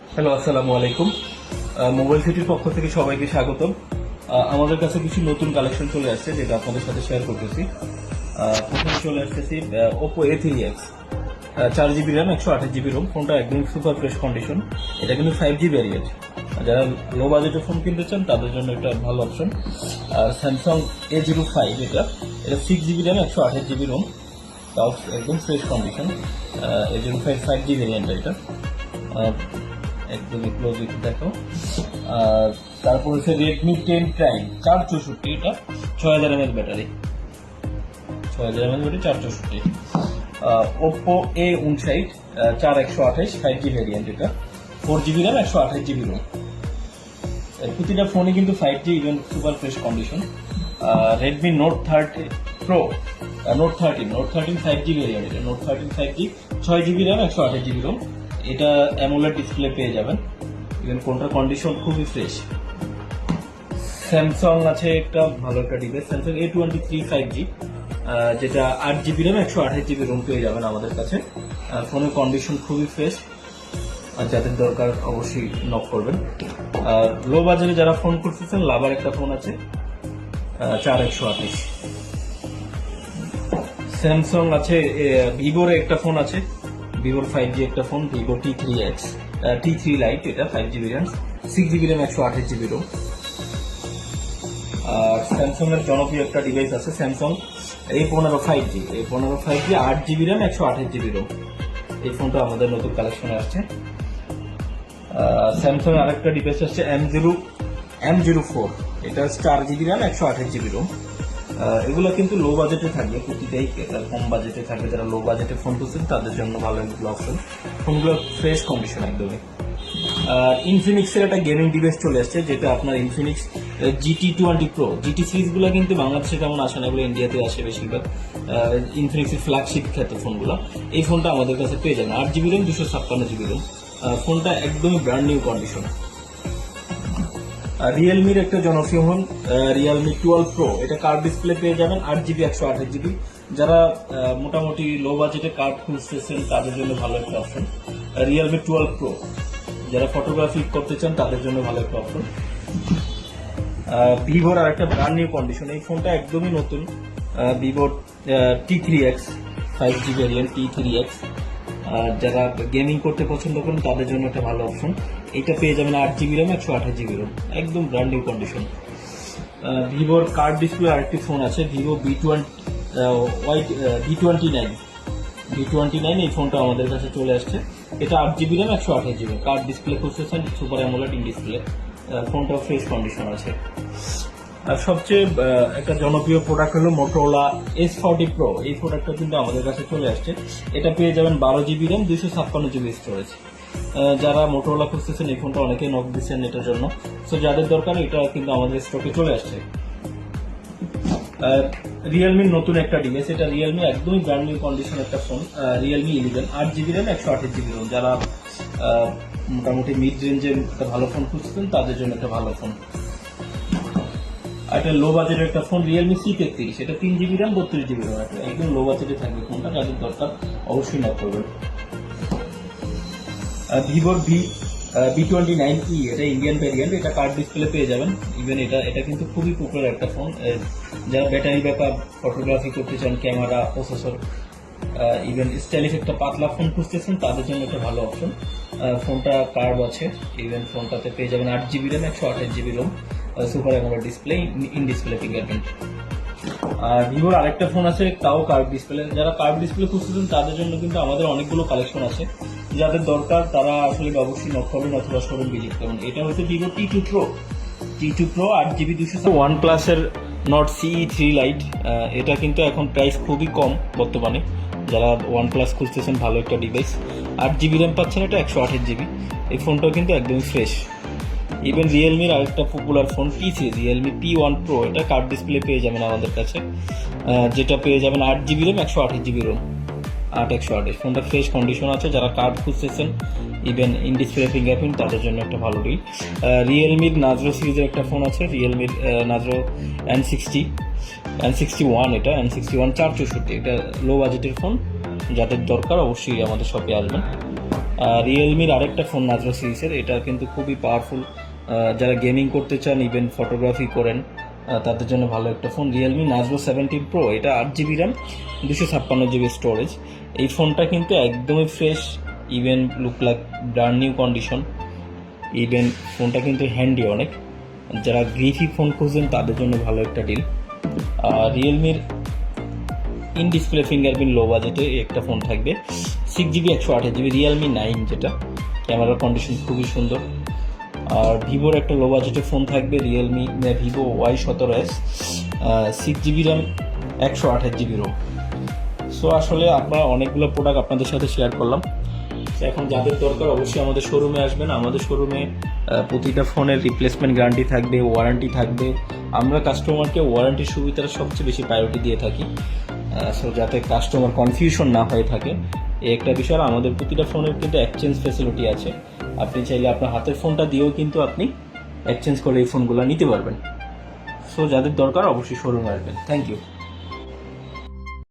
Hello আসসালামু আলাইকুম। Mobile সিটির পক্ষ থেকে সবাইকে স্বাগতম। আমাদের কাছে কিছু নতুন কালেকশন চলে আসছে, যেটা আপনাদের সাথে শেয়ার করতেছি। প্রথমে চলে আসতেছি ওপো এ থ্রি এক্স চার জিবি র্যাম একশো আঠাশ জিবি রোম ফোনটা একদম সুপার ফ্রেশ কন্ডিশন এটা কিন্তু ফাইভ জি ভ্যারিয়েন্ট যারা লো বাজেটের ফোন কিনতে চান, তাদের জন্য এটা ভালো অপশন আর স্যামসাং এ জিরো ফাইভ এটা। এটা সিক্স জিবি র্যাম একশো আঠাশ জিবি রোম তাও একদম fresh condition A zero five five G variant এটা। একদমই ক্লোজ একটু দেখো আর তারপর হচ্ছে রেডমি টেন প্রাইম চার চৌষট্টি এটা ছয় হাজার এমএল ব্যাটারি। ছয় হাজার এমএল ব্যাটারি চার চৌষট্টি ওপো এ উনষাট চার একশো আঠাশ ফাইভ জি ভ্যারিয়েন্ট এটা। ফোর জিবি র্যাম একশো আঠাশ জিবি রোম প্রতিটা ফোনে কিন্তু five G even super fresh condition Redmi Note thirty pro Note thirteen Note thirteen five G variant এটা। নোট থার্টিন ফাইভ জি ছয় জিবি র্যাম একশো আঠাশ জিবি রোম এটা অ্যামোলেড ডিসপ্লে পেয়ে যাবেন। ইভেন কোনটার কন্ডিশন খুবই ফ্রেশ স্যামসাং আছে একটা ভালো একটা device Samsung A twenty three five G যেটা আট জিবি র্যাম একশো আঠাশ জিবি রোম পেয়ে যাবেন আমাদের কাছে। ফোনের কন্ডিশন খুবই ফ্রেশ আর যাদের দরকার অবশ্যই নক করবেন। আর লো বাজারে যারা ফোন করতেছেন লাভার একটা ফোন আছে চার একশো আঠাশ। স্যামসাং আছে ভিভোর একটা ফোন আছে। ভিভোর ফাইভ জি একটা phone Vivo T three X T three lite এটা five GB RAM six GB RAM একশো আঠাশ জিবি রোম আর স্যামসাং এর জনপ্রিয় একটা ডিভাইস আছে স্যামসাং এই পনেরো ফাইভ জি এই পনেরো ফাইভ জি আট জিবি র্যাম একশো আঠাশ জিবি রোম এই ফোনটা আমাদের নতুন কালেকশনে আসছে। স্যামসাং আরেকটা ডিভাইস আসছে M zero M zero four এটা চার জিবি র্যাম একশো আঠাশ জিবি রোম এগুলো কিন্তু লো বাজেটে থাকবে, প্রতিটাই কম বাজেটে থাকবে। যারা লো বাজেটে ফোন করছেন তাদের জন্য ভালো এগুলো অপশন ফোনগুলো ফ্রেশ কন্ডিশন একদমই। ইনফিনিক্সের একটা গেমিং ডিভাইস চলে আসছে, যেটা আপনার Infinix GT twenty pro GT সিরিজগুলো কিন্তু বাংলাদেশে তেমন আসে না, এগুলো ইন্ডিয়াতে আসে বেশিরভাগ। ইনফিনিক্সের ফ্ল্যাগশিপ খ্যাত ফোনগুলো এই ফোনটা আমাদের কাছে পেয়ে যাবেন। আট জিবি র্যাম দুশো ছাপ্পান্ন জিবি র্যাম ফোনটা একদমই ব্র্যান্ড নিউ কন্ডিশন রিয়েলমির একটা জনপ্রিয় ফোন রিয়েলমি টুয়েলভ প্রো এটা কার্ড ডিসপ্লে পেয়ে যাবেন, আট জিবি একশো আঠাশ জিবি যারা মোটামুটি লো বাজেটে কার্ড খুঁজতেছেন, তাদের জন্য ভালো একটা অপশন রিয়েলমি টুয়েলভ প্রো যারা ফটোগ্রাফি করতে চান, তাদের জন্য ভালো একটা অপশন ভিভোর আর একটা ব্র্যান্ড নিউ কন্ডিশন এই ফোনটা একদমই নতুন। ভিভোর T three X five G variant T three X যারা গেমিং করতে পছন্দ করেন, তাদের জন্য একটা ভালো অপশন এটা পেয়ে যাবেন আট জিবি র্যাম একশো আঠাশ জিবি র্যাম একদম ব্র্যান্ড নিউ কন্ডিশন ভিভোর কার্ড ডিসপ্লে আরেকটি ফোন আছে, Vivo V twenty Y V twenty nine V twenty nine এই ফোনটা আমাদের কাছে চলে আসছে। এটা আট জিবি র্যাম একশো আঠাশ জিবি কার্ড ডিসপ্লে খুঁজতেছেন সুপার অ্যামোলেড ইন ডিসপ্লে ফোনটা ফ্রেশ কন্ডিশন আছে। আর সবচেয়ে একটা জনপ্রিয় প্রোডাক্ট হলো মোটোলা এস ফর্টি প্রো এই প্রোডাক্টটা কিন্তু আমাদের কাছে চলে আসছে। এটা পেয়ে যাবেন বারো জিবি র্যাম দুইশো ছাপ্পান্ন জিবি স্টোরেজ যারা মোটোলা খুঁজতেছেন, এই ফোনটা অনেকে নক দিচ্ছেন এটার জন্য। সো যাদের দরকার, এটা কিন্তু আমাদের স্টকে চলে আসছে। রিয়েলমির নতুন একটা ডিভাইস এটা রিয়েলমি একদমই ব্র্যান্ড নিউ কন্ডিশন একটা ফোন রিয়েলমি ইলেভেন আট জিবি র্যাম একশো আঠাশ জিবি রোম যারা মোটামুটি মিড রেঞ্জের একটা ভালো ফোন খুঁজছেন তাদের জন্য একটা ভালো ফোন একটা লো বাজেটের একটা ফোন রিয়েলমি সি তেত্রিশ এটা তিন জিবি র্যাম বত্রিশ জিবি র্যাম একটা একদম লো বাজেটে থাকবে ফোনটা যাদের দরকার অবশ্যই নক করবেন। ভিভোর V V twenty nine E এটা ইন্ডিয়ান ভ্যারিয়েন্ট এটা কার্ড ডিসপ্লে পেয়ে যাবেন। ইভেন এটা এটা কিন্তু খুবই পপুলার একটা ফোন যারা ব্যাটারি ব্যাকআপ ফটোগ্রাফি করতে চান ক্যামেরা প্রসেসর ইভেন স্টাইলিশ একটা পাতলা ফোন খুঁজতেছেন, তাদের জন্য একটা ভালো অপশন ফোনটা কার্ভ আছে ইভেন ফোনটাতে পেয়ে যাবেন আট জিবি র্যাম একশো আঠাশ GB ROM super AMOLED display in display fingerprint আর ভিভোর আরেকটা ফোন আছে, তাও কার্ভ ডিসপ্লে যারা কার্ভ ডিসপ্লে খুঁজতেছেন, তাদের জন্য কিন্তু আমাদের অনেকগুলো কালেকশন আছে। যাদের দরকার, তারা আসলে অবশ্যই নক করবেন অথবা শোরুম ভিজিট করবেন। এটা হচ্ছে Vivo T two pro T two pro আট জিবি দুশো ওয়ান প্লাসের নট সিই থ্রি লাইট এটা কিন্তু এখন প্রাইস খুবই কম বর্তমানে। যারা ওয়ান প্লাস খুঁজতেছেন, ভালো একটা ডিভাইস আট জিবি র্যাম পাচ্ছেন, এটা একশো আঠাশ জিবি এই ফোনটাও কিন্তু একদমই ফ্রেশ ইভেন রিয়েলমির আরেকটা popular phone P three Realme P one pro এটা কার্ড ডিসপ্লে পেয়ে যাবেন আমাদের কাছে। যেটা পেয়ে যাবেন আট জিবি র্যাম একশো আঠাশ জিবি রোম আট, একশো আঠাশ। ফোনটা ফ্রেশ কন্ডিশন আছে, যারা কার্ড খুঁজতেছেন ইভেন ইন ডিসপ্লে ফিঙ্গারপ্রিন্ট তাদের জন্য একটা ভালো ডিল রিয়েলমির নাজরো সিরিজের একটা ফোন আছে রিয়েলমির নাজরো N sixty N sixty one এটা এন সিক্সটি ওয়ান চার চৌষট্টি। এটা লো বাজেটের ফোন যাদের দরকার অবশ্যই আমাদের শপে আসবেন। রিয়েলমির আরেকটা ফোন নাজরো সিরিজের এটা কিন্তু খুবই পাওয়ারফুল যারা গেমিং করতে চান ইভেন ফটোগ্রাফি করেন তাদের জন্য ভালো একটা ফোন রিয়েলমি নাজরো সেভেন্টিন প্রো এটা আট জিবি র্যাম দুশো ছাপ্পান্ন জিবি স্টোরেজ এই ফোনটা কিন্তু একদমই fresh even look like brand new condition even ফোনটা কিন্তু হ্যান্ডি অনেক। যারা গ্রিফি ফোন খুঁজছেন তাদের জন্য ভালো একটা ডিল আর রিয়েলমির ইন ডিসপ্লে ফিঙ্গারপ্রিন্ট লো বাজেটে একটা ফোন থাকবে। সিক্স জিবি একশো আঠাশ জিবি রিয়েলমি নাইন যেটা। ক্যামেরার কন্ডিশন খুবই সুন্দর। আর ভিভোর একটা লো বাজেটের ফোন থাকবে রিয়েলমি ভিভো ওয়াই সতেরো এস সিক্স জিবি র্যাম একশো আঠাশ জিবি রোম সো আসলে আপনারা অনেকগুলো প্রোডাক্ট আপনাদের সাথে শেয়ার করলাম। এখন যাদের দরকার অবশ্যই আমাদের শোরুমে আসবেন। আমাদের শোরুমে প্রতিটা ফোনের রিপ্লেসমেন্ট গ্যারান্টি থাকবে ওয়ারেন্টি থাকবে। আমরা কাস্টমারকে ওয়ারেন্টির সুবিধাটা সবচেয়ে বেশি প্রায়োরিটি দিয়ে থাকি। সো যাতে কাস্টমার কনফিউশন না হয়ে থাকে। এই একটা বিষয় আমাদের প্রতিটা ফোনের কিন্তু এক্সচেঞ্জ ফেসিলিটি আছে। আপনি চাইলে আপনার হাতের ফোনটা দিয়েও কিন্তু আপনি এক্সচেঞ্জ করে এই ফোনগুলো নিতে পারবেন। সো যাদের দরকার অবশ্যই শোরুম আসবেন। Thank you